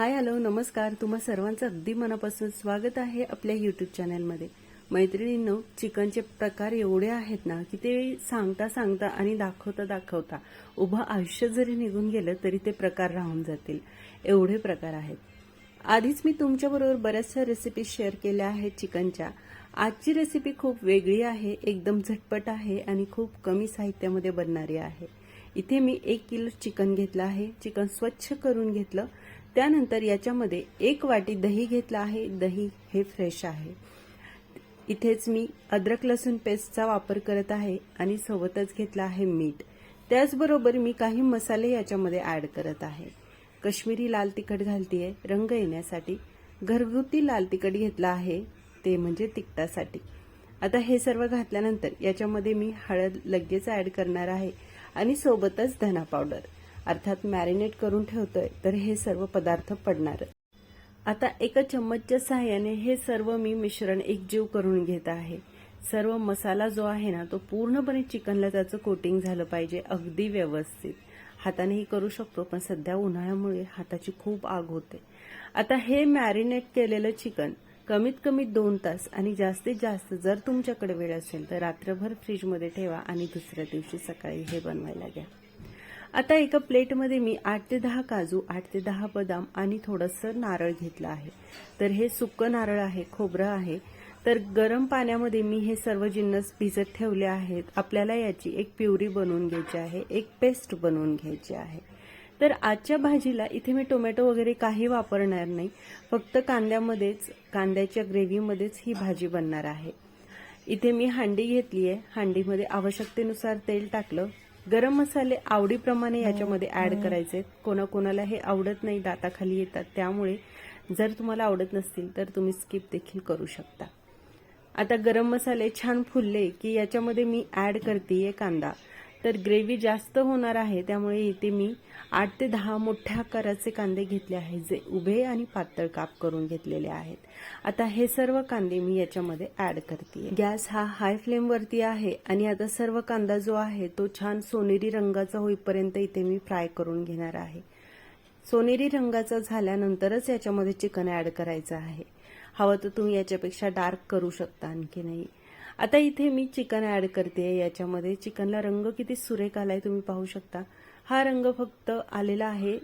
Hi hello नमस्कार. तुम्हा सर्वांचं अगदी मनापासून स्वागत आहे आपल्या यूट्यूब चॅनलमध्ये मैत्रिणींनो चिकनचे प्रकार एवढे आहेत ना की ते सांगता सांगता आणि दाखवता दाखवता उभं आयुष्य जरी निघून गेलं तरी ते प्रकार राहून जातील. एवढे प्रकार आहेत. आधीच मी तुमच्याबरोबर बऱ्याचशा रेसिपी शेअर केल्या आहेत चिकनच्या. आजची रेसिपी खूप वेगळी आहे एकदम झटपट आहे आणि खूप कमी साहित्यामध्ये बनणारी आहे. इथे मी एक किलो चिकन घेतलं आहे. चिकन स्वच्छ करून घेतलं. त्यानंतर याच्यामध्ये एक वाटी दही घेतलं आहे. दही हे फ्रेश आहे. इथेच मी अद्रक लसूण पेस्टचा वापर करत आहे आणि सोबतच घेतला आहे मीठ. त्याचबरोबर मी काही मसाले याच्यामध्ये ॲड करत आहे. कश्मीरी लाल तिखट घालतीये. रंग येण्यासाठी घरगुती लाल तिखट घेतला आहे. ते म्हणजे तिखटासाठी. आता हे सर्व घातल्यानंतर याच्यामध्ये मी हळद लगेच ॲड करणार आहे आणि सोबतच धना पावडर अर्थात मॅरिनेट करून ठेवतोय तर हे सर्व पदार्थ पडणार. आता एका चम्मचच्या सहाय्याने हे सर्व मी मिश्रण एकजीव करून घेत आहे. सर्व मसाला जो आहे ना तो पूर्णपणे चिकनला त्याचं कोटिंग झालं पाहिजे अगदी व्यवस्थित. हातानेही करू शकतो पण सध्या उन्हाळ्यामुळे हाताची खूप आग होते. आता हे मॅरिनेट केलेलं चिकन कमीत कमी दोन तास आणि जास्तीत जास्त जर तुमच्याकडे वेळ असेल तर रात्रभर फ्रीजमध्ये ठेवा आणि दुसऱ्या दिवशी सकाळी हे बनवायला घ्या. आता एका प्लेटमध्ये मी आठ ते दहा काजू आठ ते दहा बदाम आणि थोडंसं नारळ घेतलं आहे. तर हे सुकं नारळ आहे खोबरं आहे. तर गरम पाण्यामध्ये मी हे सर्व जिन्नस भिजत ठेवले आहेत. आपल्याला याची एक प्युरी बनवून घ्यायची आहे एक पेस्ट बनवून घ्यायची आहे. तर आजच्या भाजीला इथे मी टोमॅटो वगैरे काही वापरणार नाही. फक्त कांद्यामध्येच कांद्याच्या ग्रेव्हीमध्येच ही भाजी बनणार आहे. इथे मी हांडी घेतली आहे. हांडीमध्ये आवश्यकतेनुसार तेल टाकलं. गरम मसाले आवडीप्रमाणे याच्यामध्ये ऍड करायचे कोणाकोणाला हे आवडत नाही दाताखाली येतात. त्यामुळे जर तुम्हाला आवडत नसतील तर तुम्ही स्किप देखील करू शकता. आता गरम मसाले छान फुलले की याच्यामध्ये मी ऍड करते कांदा. तर ग्रेव्ही जास्त होणार आहे त्यामुळे इथे मी आठ ते दहा मोठ्या आकाराचे कांदे घेतले आहेत जे उभे आणि पातळ काप करून घेतलेले आहेत. आता हे सर्व कांदे मी याच्यामध्ये ऍड करते. गॅस हा हाय फ्लेमवरती आहे आणि आता सर्व कांदा जो आहे तो छान सोनेरी रंगाचा होईपर्यंत इथे मी फ्राय करून घेणार आहे. सोनेरी रंगाचा झाल्यानंतरच याच्यामध्ये चिकन ऍड करायचं आहे. हवं तर तुम्ही याच्यापेक्षा डार्क करू शकता आणखी नाही. आता इथे मी चिकन ऍड करते याच्यामध्ये चिकनला रंग किती सुरेख आलाय तुम्ही पाहू शकता. हा रंग फक्त आलेला आहे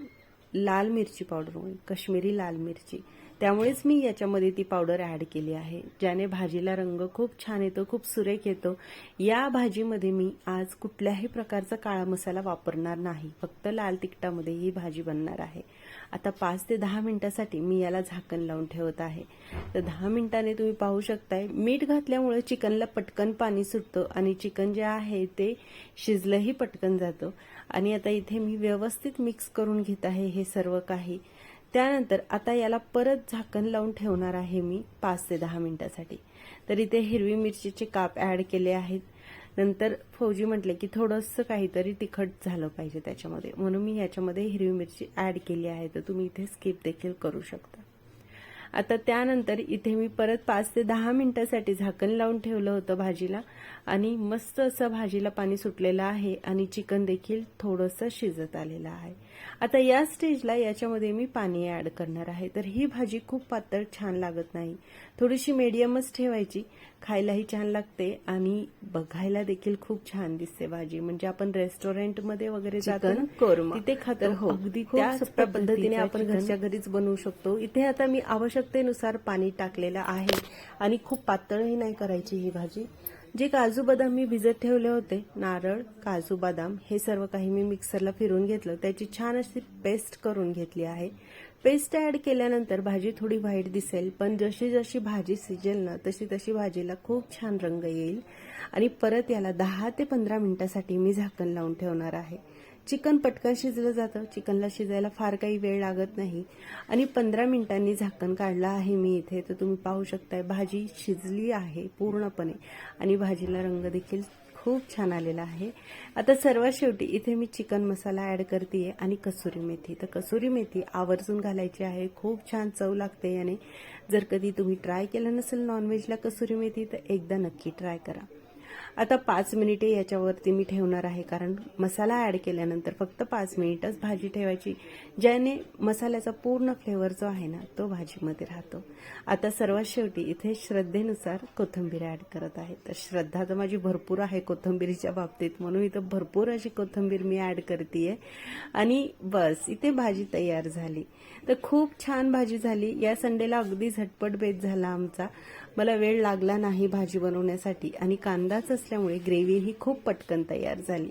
लाल मिरची पावडरमुळे कश्मीरी लाल मिरची. त्यामुळेच मी याच्यामध्ये ती पावडर ॲड केली आहे ज्याने भाजीला रंग खूप छान येतो खूप सुरेख येतो. या भाजीमध्ये मी आज कुठल्याही प्रकारचा काळा मसाला वापरणार नाही फक्त लाल तिखटामध्ये ही भाजी बनणार आहे. आता पाच ते दहा मिनिटासाठी मी याला झाकण लावून ठेवत आहे. तर दहा मिनिटाने तुम्ही पाहू शकताय मीठ घातल्यामुळे चिकनला पटकन पाणी सुटतं आणि चिकन जे आहे ते शिजलंही पटकन जातं. आणि आता इथे मी व्यवस्थित मिक्स करून घेत आहे हे सर्व काही. त्यानंतर आता याला परत झाकण लावून ठेवणार आहे मी पाच ते दहा मिनिटासाठी. तर इथे हिरवी मिरचीचे काप ॲड केले आहेत. नंतर फौजी म्हटले की थोडंसं काहीतरी तिखट झालं पाहिजे त्याच्यामध्ये. म्हणून मी याच्यामध्ये हिरवी मिरची ॲड केली आहे. तर तुम्ही इथे स्किप देखील करू शकता. आता त्यानंतर इथे मी परत पाच ते दहा मिनिटासाठी झाकण लावून ठेवलं होतं भाजीला. आणि मस्त असं भाजीला पाणी सुटलेलं आहे आणि चिकन देखील थोडंसं शिजत आलेलं आहे. आता या स्टेजला याच्यामध्ये मी पाणी ॲड करणार आहे. तर ही भाजी खूप पातळ छान लागत नाही. थोडीशी मीडियमच ठेवायची. खायलाही छान लागते आणि बघायला देखील खूप छान दिसते भाजी. म्हणजे आपण रेस्टॉरंटमध्ये वगैरे जातो कोरमा. तिथे खातो. हो अगदी खूप पद्धतीने आपण घरच्या घरीच बनवू शकतो. इथे आता मी आवश्यकतेनुसार पाणी टाकलेलं आहे आणि खूप पातळही नाही करायची ही भाजी. जे काजू बदाम मी भिजत ठेवले होते नारळ काजू बदाम हे सर्व काही मी मिक्सरला फिरून घेतलं. त्याची छान अशी पेस्ट करून घेतली आहे. पेस्ट ॲड केल्यानंतर भाजी थोडी व्हाईट दिसेल पण जशी जशी भाजी शिजेल ना तशी तशी भाजीला खूप छान रंग येईल. आणि परत याला दहा ते पंधरा मिनिटासाठी मी झाकण लावून ठेवणार आहे. चिकन पटकन शिजलं जातं. चिकनला शिजायला फार काही वेळ लागत नाही. आणि पंधरा मिनिटांनी झाकण काढलं आहे मी इथे तर तुम्ही पाहू शकताय भाजी शिजली आहे पूर्णपणे. आणि भाजीला रंग देखील खूप छान आलेला आहे. आता सर्वात शेवटी इथे मी चिकन मसाला ॲड करते आणि कसुरी मेथी. तर कसुरी मेथी आवर्जून घालायची आहे. खूप छान चव लागते याने. जर कधी तुम्ही ट्राय केलं नसेल नॉनव्हेजला कसुरी मेथी तर एकदा नक्की ट्राय करा. आता पाच मिनिटे याच्यावरती मी ठेवणार आहे कारण मसाला ॲड केल्यानंतर फक्त पाच मिनिटच भाजी ठेवायची ज्याने मसाल्याचा पूर्ण फ्लेवर जो आहे ना तो भाजीमध्ये राहतो. आता सर्वात शेवटी इथे श्रद्धेनुसार कोथिंबीर ॲड करत आहे. तर श्रद्धा तर माझी भरपूर आहे कोथिंबीरीच्या बाबतीत म्हणून इथं भरपूर अशी कोथिंबीर मी ॲड करते आणि बस इथे भाजी तयार झाली. तर खूप छान भाजी झाली. या संडेला अगदी झटपट बेत झाला आमचा. मला वेळ लागला नाही भाजी बनवण्यासाठी. आणि कांदाच असल्यामुळे ग्रेव्ही ही खूप पटकन तयार झाली.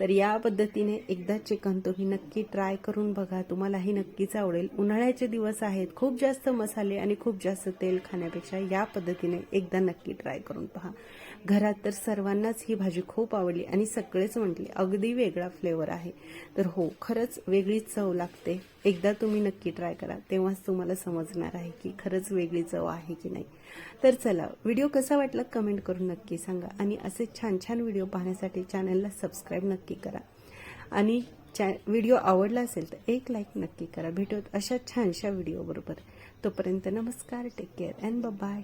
तर या पद्धतीने एकदा चिकन तुम्ही नक्की ट्राय करून बघा. तुम्हालाही नक्कीच आवडेल. उन्हाळ्याचे दिवस आहेत. खूप जास्त मसाले आणि खूप जास्त तेल खाण्यापेक्षा या पद्धतीने एकदा नक्की ट्राय करून पहा. घरात तर सर्वांनाच ही भाजी खूप आवडली आणि सगळेच म्हटले अगदी वेगळा फ्लेवर आहे. तर हो खरंच वेगळीच चव लागते. एकदा तुम्ही नक्की ट्राय करा. तेव्हाच तुम्हाला समजणार आहे की खरंच वेगळी चव आहे की नाही. तर चला व्हिडिओ कसा वाटला कमेंट करून नक्की सांगा आणि असे छान छान व्हिडिओ पाहण्यासाठी चॅनलला सबस्क्राईब नक्की करा. आणि चॅ व्हिडिओ आवडला असेल तर एक लाईक नक्की करा. भेटूत अशा छानशा व्हिडिओबरोबर तोपर्यंत नमस्कार टेक केअर अँड बाय